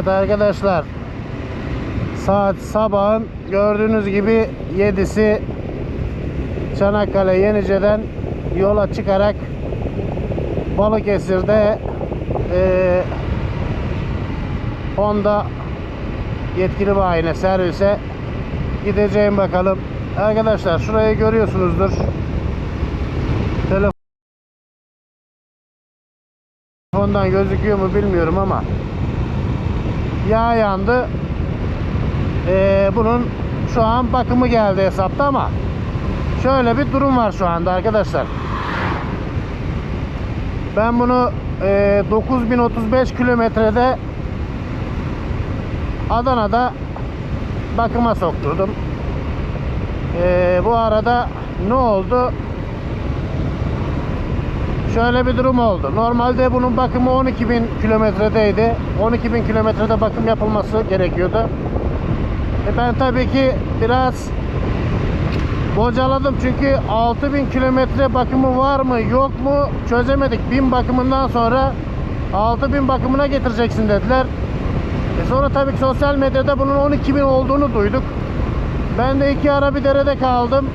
Evet arkadaşlar. Saat sabahın gördüğünüz gibi 7'si Çanakkale Yenice'den yola çıkarak Balıkesir'de eee Honda yetkili bayine servise gideceğim bakalım. Arkadaşlar şurayı görüyorsunuzdur. Telefondan gözüküyor mu bilmiyorum ama yağ yandı. Ee, bunun şu an bakımı geldi hesapta ama şöyle bir durum var şu anda arkadaşlar. Ben bunu e, 9035 kilometrede Adana'da bakıma sokturdum. Ee, bu arada ne oldu? Şöyle bir durum oldu. Normalde bunun bakımı 12.000 kilometredeydi. 12.000 kilometrede bakım yapılması gerekiyordu. E ben tabii ki biraz bocaladım çünkü 6000 kilometre bakımı var mı yok mu çözemedik. 1000 bakımından sonra 6000 bakımına getireceksin dediler. E sonra tabii ki sosyal medyada bunun 12.000 olduğunu duyduk. Ben de iki ara bir derede kaldım.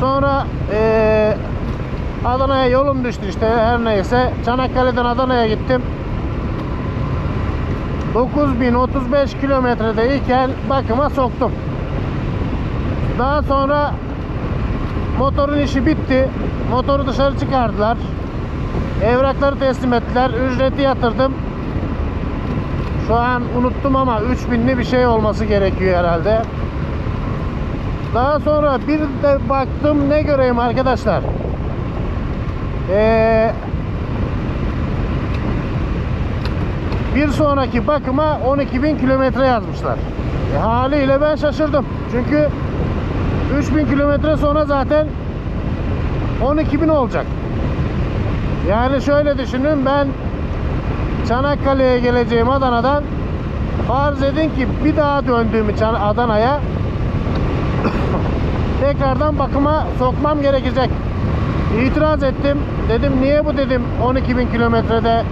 Sonra eee Adana'ya yolum düştü işte her neyse. Çanakkale'den Adana'ya gittim. 9035 kilometredeyken bakıma soktum. Daha sonra motorun işi bitti. Motoru dışarı çıkardılar. Evrakları teslim ettiler. Ücreti yatırdım. Şu an unuttum ama 3000'li bir şey olması gerekiyor herhalde. Daha sonra bir de baktım ne göreyim arkadaşlar. Ee, bir sonraki bakıma 12.000 kilometre yazmışlar. E, haliyle ben şaşırdım. Çünkü 3000 kilometre sonra zaten 12.000 olacak. Yani şöyle düşünün ben Çanakkale'ye geleceğim Adana'dan farz edin ki bir daha döndüğümü Çan- Adana'ya tekrardan bakıma sokmam gerekecek. İtiraz ettim. Dedim niye bu dedim 12.000 kilometrede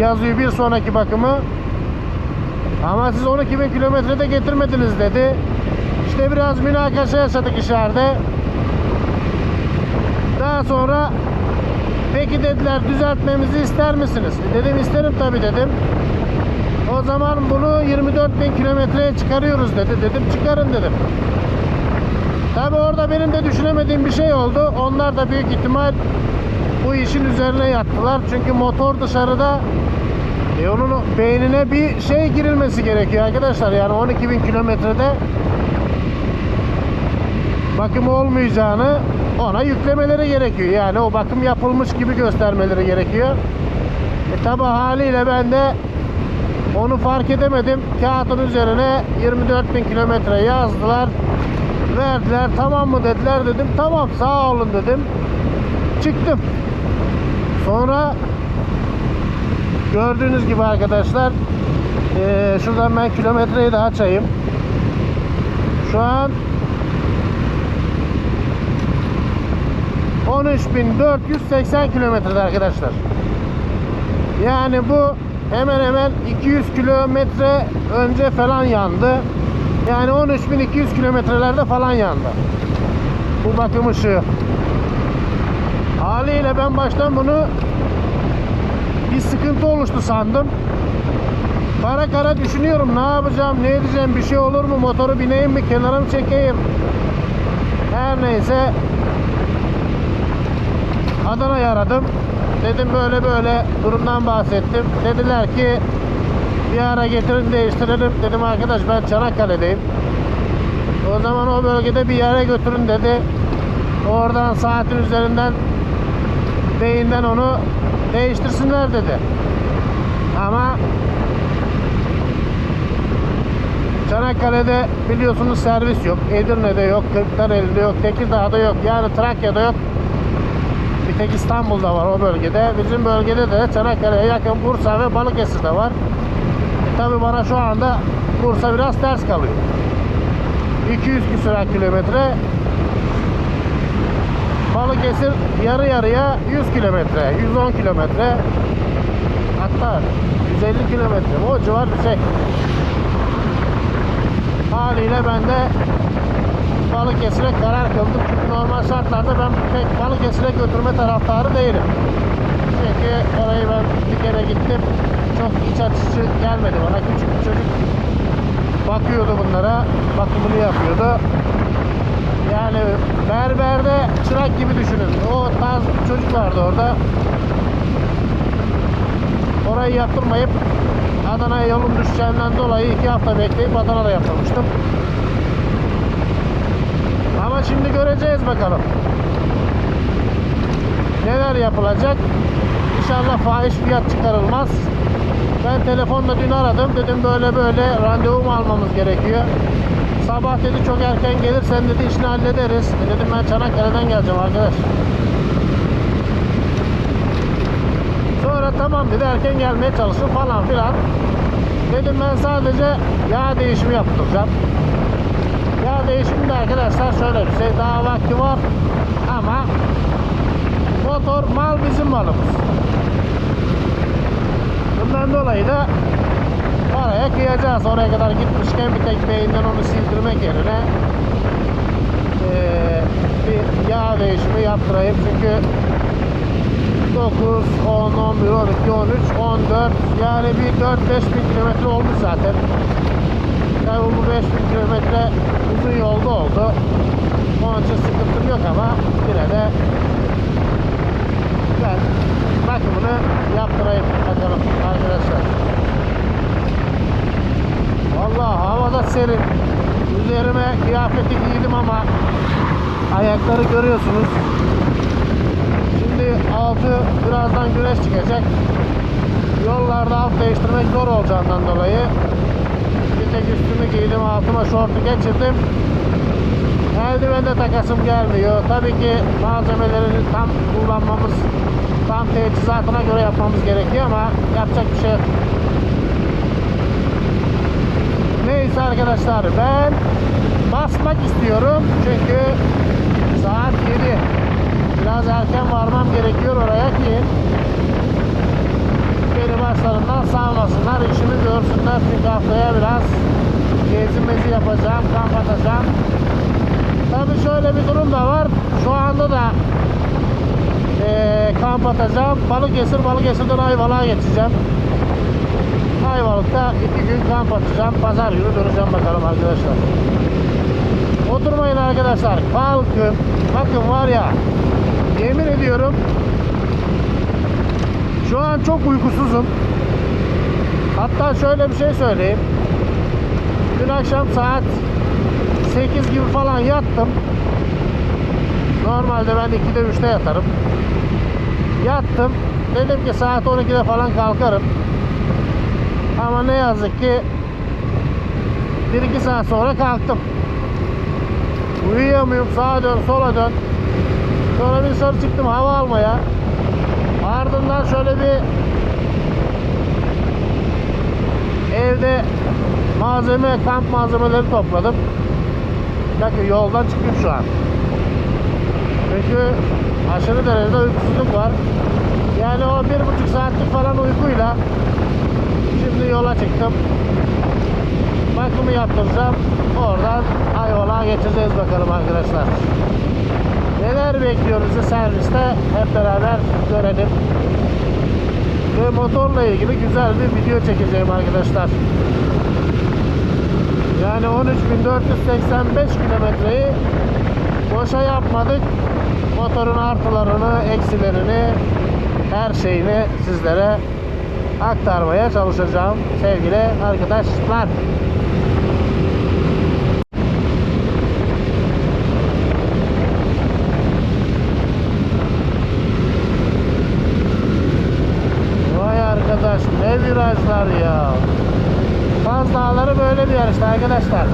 yazıyor bir sonraki bakımı. Ama siz 12.000 kilometrede getirmediniz dedi. İşte biraz münakaşa yaşadık içeride. Daha sonra peki dediler düzeltmemizi ister misiniz? Dedim isterim tabi dedim. O zaman bunu 24.000 kilometreye çıkarıyoruz dedi. Dedim çıkarın dedim. Tabi orada benim de düşünemediğim bir şey oldu. Onlar da büyük ihtimal bu işin üzerine yattılar. Çünkü motor dışarıda e onun beynine bir şey girilmesi gerekiyor arkadaşlar. Yani 12.000 kilometrede bakım olmayacağını ona yüklemeleri gerekiyor. Yani o bakım yapılmış gibi göstermeleri gerekiyor. E tabi haliyle ben de onu fark edemedim. Kağıtın üzerine 24.000 kilometre yazdılar verdiler tamam mı dediler dedim. Tamam sağ olun dedim. Çıktım. Sonra gördüğünüz gibi arkadaşlar eee, şuradan ben kilometreyi de açayım şu an 13.480 kilometrede arkadaşlar. Yani bu hemen hemen 200 kilometre önce falan yandı yani 13.200 kilometrelerde falan yandı. Bu bakım ışığı. Haliyle ben baştan bunu bir sıkıntı oluştu sandım. Kara kara düşünüyorum ne yapacağım, ne edeceğim, bir şey olur mu, motoru bineyim mi, kenara mı çekeyim. Her neyse Adana'yı aradım. Dedim böyle böyle durumdan bahsettim. Dediler ki bir ara getirin değiştirelim. Dedim arkadaş ben Çanakkale'deyim. O zaman o bölgede bir yere götürün dedi. Oradan saatin üzerinden beyinden onu değiştirsinler dedi. Ama Çanakkale'de biliyorsunuz servis yok. Edirne'de yok, Kırklareli'de yok, Tekirdağ'da yok. Yani Trakya'da yok. Bir tek İstanbul'da var o bölgede. Bizim bölgede de Çanakkale'ye yakın Bursa ve Balıkesir'de var. Tabi bana şu anda Bursa biraz ters kalıyor. 200 küsur kilometre. Balıkesir yarı yarıya 100 kilometre, 110 kilometre. hatta 150 kilometre o civar bir şey. Haliyle ben de Balıkesir'e karar kıldım. Çünkü normal şartlarda ben pek Balıkesir'e götürme taraftarı değilim. Çünkü orayı ben bir kere gittim. Çok iç açıcı gelmedi bana. Küçük bir çocuk bakıyordu bunlara. Bakımını yapıyordu. Yani berberde çırak gibi düşünün. O tarz çocuk vardı orada. Orayı yaptırmayıp Adana'ya yolum düşeceğinden dolayı iki hafta bekleyip Adana'da yaptırmıştım. Ama şimdi göreceğiz bakalım. Neler yapılacak? İnşallah fahiş fiyat çıkarılmaz. Ben telefonla dün aradım. Dedim böyle böyle randevumu almamız gerekiyor. Sabah dedi çok erken gelirsen dedi işini hallederiz. E dedim ben Çanakkale'den geleceğim arkadaş. Sonra tamam dedi erken gelmeye çalışın falan filan. Dedim ben sadece yağ değişimi yaptıracağım. Yağ değişiminde arkadaşlar şöyle bir şey daha vakti var ama motor mal bizim malımız. Bundan dolayı da paraya kıyacağız. Oraya kadar gitmişken bir tek beyinden onu sildirmek yerine eee, bir yağ değişimi yaptırayım. Çünkü 9, 10, 11, 12, 13, 14 yani bir 4-5 bin kilometre olmuş zaten. Tabii bu 5 bin kilometre uzun yolda oldu. Onun için sıkıntım yok ama yine de ben bakımını yaptırayım bakalım arkadaşlar. Vallahi havada serin. Üzerime kıyafeti giydim ama ayakları görüyorsunuz. Şimdi altı birazdan güneş çıkacak. Yollarda alt değiştirmek zor olacağından dolayı bir tek üstümü giydim altıma şortu geçirdim. Eldiven de takasım gelmiyor. Tabii ki malzemelerini tam kullanmamız, tam teçhizatına göre yapmamız gerekiyor ama yapacak bir şey yok. Neyse arkadaşlar ben basmak istiyorum çünkü saat 7. Biraz erken varmam gerekiyor oraya ki beni başlarından sağmasınlar, işimi görsünler çünkü haftaya biraz gezi mezi yapacağım, kamp atacağım. Tabii şöyle bir durum da var. Şu anda da eee kamp atacağım. Balıkesir, Balıkesir'den Ayvalık'a geçeceğim. Ayvalık'ta iki gün kamp atacağım. Pazar günü döneceğim bakalım arkadaşlar. Oturmayın arkadaşlar. Kalkın. Bakın var ya yemin ediyorum şu an çok uykusuzum. Hatta şöyle bir şey söyleyeyim. Dün akşam saat 8 gibi falan yattım. Normalde ben 2'de 3'te yatarım. Yattım. Dedim ki saat 12'de falan kalkarım. Ama ne yazık ki 1-2 saat sonra kalktım. Uyuyamıyorum. Sağa dön, sola dön. Sonra bir dışarı çıktım hava almaya. Ardından şöyle bir evde malzeme, kamp malzemeleri topladım. Bakın yoldan çıktım şu an. Çünkü aşırı derecede uykusuzluk var. Yani o bir buçuk saatlik falan uykuyla şimdi yola çıktım. Bakımı yaptıracağım. Oradan Ayvalık'a geçeceğiz bakalım arkadaşlar. Neler bekliyor bizi serviste hep beraber görelim. Ve motorla ilgili güzel bir video çekeceğim arkadaşlar. Yani 13.485 kilometreyi boşa yapmadık. Motorun artılarını, eksilerini, her şeyini sizlere aktarmaya çalışacağım sevgili arkadaşlar. Vay arkadaş ne virajlar ya. Kaz Dağları böyle bir yer işte arkadaşlar.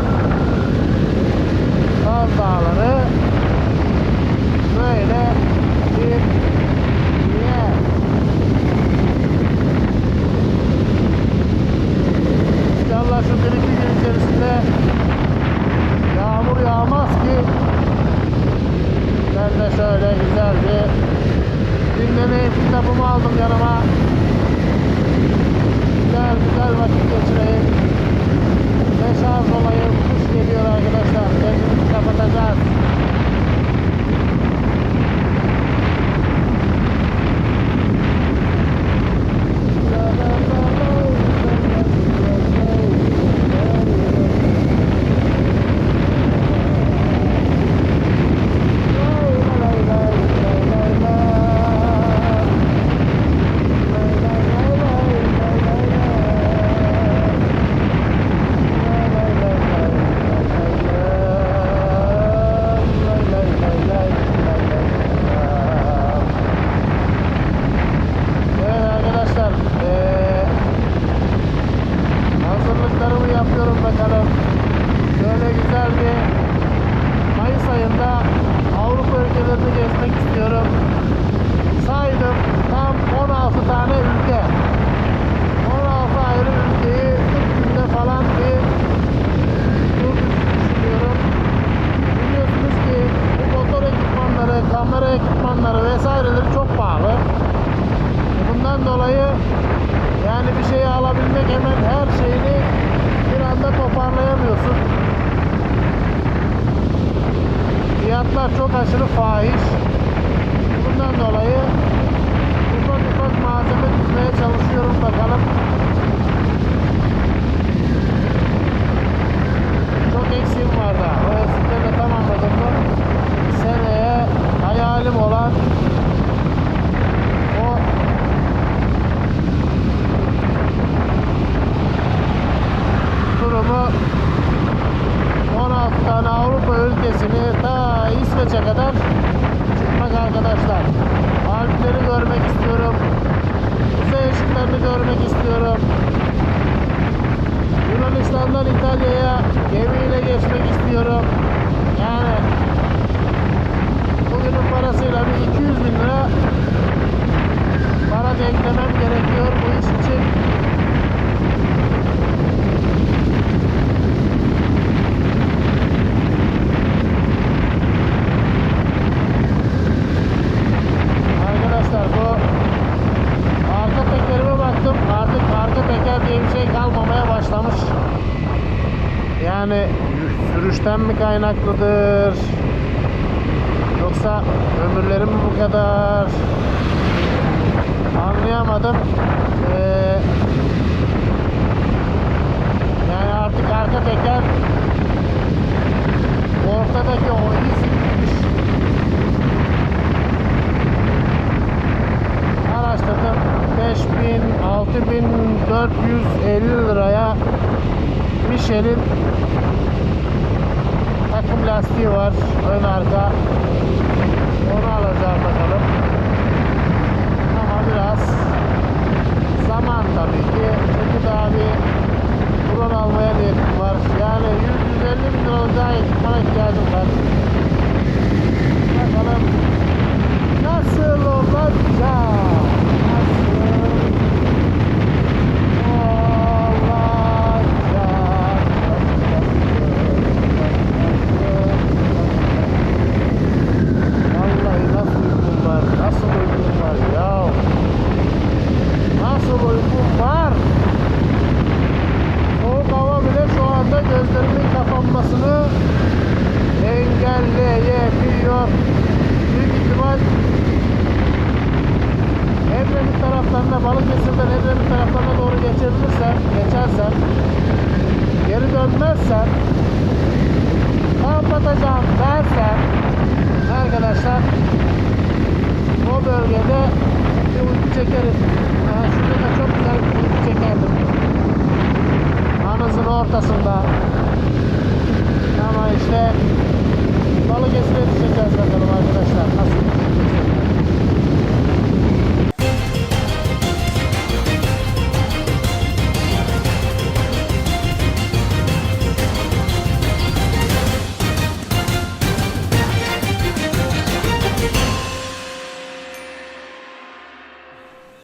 ediyorum. Yunanistan'dan İtalya'ya gemiyle geçmek istiyorum. Yani bugünün parasıyla bir 200 bin lira para beklemem gerekiyor bu iş için. yani sürüşten mi kaynaklıdır? Yoksa ömürlerim mi bu kadar? Anlayamadım. Ee, yani artık arka teker Leonardo. 반갑습니다.